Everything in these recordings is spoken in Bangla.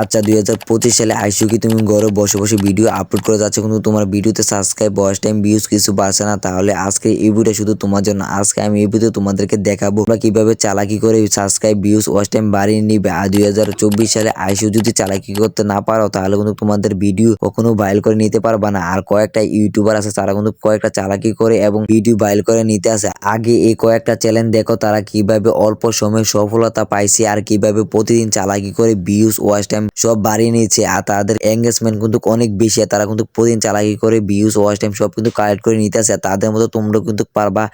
আচ্ছা দুই হাজার পঁচিশ সালে আইসো কি তুমি ঘরে বসে বসে ভিডিও আপলোড করে যাচ্ছ? কিন্তু তোমার ভিডিওতে সাবস্ক্রাইব ওয়াচ টাইম ভিউজ কিছু বাড়ছে না। তাহলে আজকে এই ভিডিও শুধু তোমার জন্য। আজকে আমি এই ভিডিও তোমাদেরকে দেখাবো তোমরা কীভাবে চালাকি করে সাবস্ক্রাইব ভিউজ ওয়াচ টাইম বাড়িয়ে নিবে। আর দুই হাজার চব্বিশ সালে আইসো যদি চালাকি করতে না পারো, তাহলে কিন্তু তোমাদের ভিডিও কখনো ভাইরাল করে নিতে পারবা না। আর কয়েকটা ইউটিউবার আছে, তারা কিন্তু কয়েকটা চালাকি করে এবং ভিডিও ভাইরাল করে নিতে আসে। আগে এই কয়েকটা চ্যালেঞ্জ দেখো, তারা কীভাবে অল্প সময়ে সফলতা পাইছে আর কীভাবে প্রতিদিন চালাকি করে ভিউজ ওয়াচ টাইম সব বাড়িয়ে নিয়েছে। আর তাদের এঙ্গেজমেন্ট কিন্তু অনেক বেশি। আর তারা কিন্তু প্রতিদিন চালাকি করে ভিউজ ওয়াচ টাইম সব কিন্তু কালেক্ট করে নিতে আসে। তাদের মতো তোমরা কিন্তু পারবা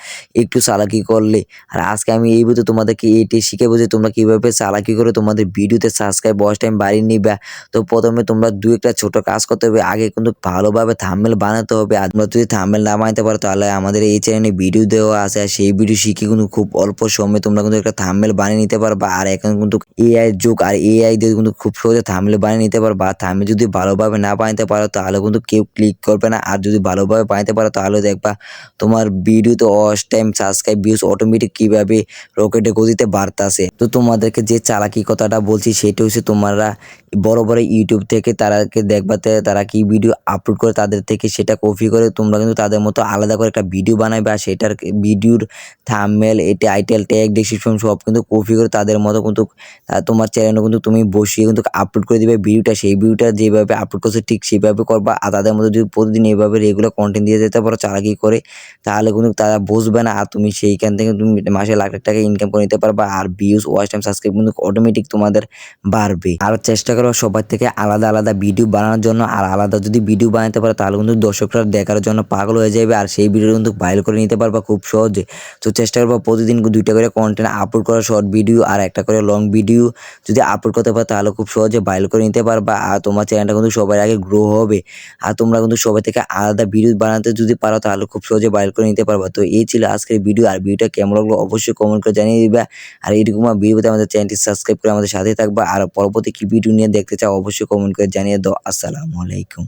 একটু চালাকি করলে। আর আজকে আমি এই ভিডিও তোমাদেরকে এটি শিখাবো যে তোমরা কীভাবে চালাকি করে তোমাদের ভিডিওতে সাবস্ক্রাইব ওয়াচ টাইম বাড়িয়ে নিবে। তো প্রথমে তোমরা দু একটা ছোট কাজ করতে হবে। আগে কিন্তু ভালোভাবে থাম্বেল বানাতে হবে। আর তোমরা যদি থাম্বেল না বানাতে পারো, তাহলে আমাদের এই চ্যানেলে ভিডিও দেওয়া আছে। আর সেই ভিডিও শিখে কিন্তু খুব অল্প সময়ে তোমরা কিন্তু একটা থাম্বেল বানিয়ে নিতে পারবা। আর এখন কিন্তু এআই যুগ। আর এআই দিয়ে কিন্তু খুব সহজে থাম্বেল বানিয়ে নিতে পারো বা থামে যদি ভালোভাবে না বানাতে পারো, তাহলে কিন্তু কেউ ক্লিক করবে না। আর যদি ভালোভাবে বানাতে পারো, তাহলে দেখবা তোমার ভিডিওতে অস্ট টাইম সাবস্ক্রাইব ভিউজ অটোমেটিক কীভাবে রকেটে গতিতে বাড়তে আসে তো তোমাদেরকে যে চালাকি কথাটা বলছি, সেটা হচ্ছে তোমরা বড় বড় ইউটিউব থেকে তারাকে দেখবাতে তারা কি ভিডিও আপলোড করে তাদের থেকে সেটা কপি করে তোমরা কিন্তু তাদের মতো আলাদা করে একটা ভিডিও বানাবে আর সেটার ভিডিওর থামমেল এই টাইটেল ট্যাগ ডিসক্রিপশন সব কিন্তু কপি করে তাদের মতো কিন্তু তোমার চ্যানেলে কিন্তু তুমি বসিয়ে কিন্তু আপলোড করে দিবে ভিডিওটা সেই ভিডিওটা যেভাবে আপলোড করছ ঠিক সেভাবে করবা। আর তাদের মধ্যে যদি প্রতিদিন এইভাবে রেগুলার কন্টেন্ট দিয়ে যেতে পারো চালাকি করে? তাহলে কিন্তু তারা বুঝবে না। আর তুমি সেইখান থেকে তুমি মাসে লাখ লাখ টাকা ইনকাম করে নিতে পারবা। আর ভিউজ ওয়াচ টাইম সাবস্ক্রাইব কিন্তু অটোমেটিক তোমাদের বাড়বে। আর চেষ্টা করো সবার থেকে আলাদা আলাদা ভিডিও বানানোর জন্য। আর আলাদা যদি ভিডিও বানাতে পারো, তাহলে কিন্তু দর্শকরা দেখার জন্য পাগল হয়ে যাবে। আর সেই ভিডিও কিন্তু ভাইরাল করে নিতে পারবা খুব সহজে। তো চেষ্টা করব প্রতিদিন দুইটা করে কন্টেন্ট আপলোড করা শর্ট ভিডিও আর একটা করে লং ভিডিও যদি আপলোড করতে পারো, তাহলে খুব সহজে ভাইরাল করে নিতে পারবা। আর তোমার চ্যানেলটা কিন্তু সবার আগে গ্রো হবে। আর তোমরা কিন্তু সবাই থেকে আলাদা ভিডিও বানাতে যদি পারো, তাহলে খুব সহজে ভাইরাল করে নিতে পারবা। তো এই ছিল আজকের ভিডিও আর ভিডিওটা কেমন লাগল অবশ্যই কমেন্ট করে জানিয়ে দিবা। আর এরকম ভিডিওতে আমাদের চ্যানেলটি সাবস্ক্রাইব করে আমাদের সাথে থাকবা। আর পরবর্তী কি ভিডিও নিয়ে দেখতে চাও অবশ্যই কমেন্ট করে জানিয়ে দাও। আসসালামু আলাইকুম।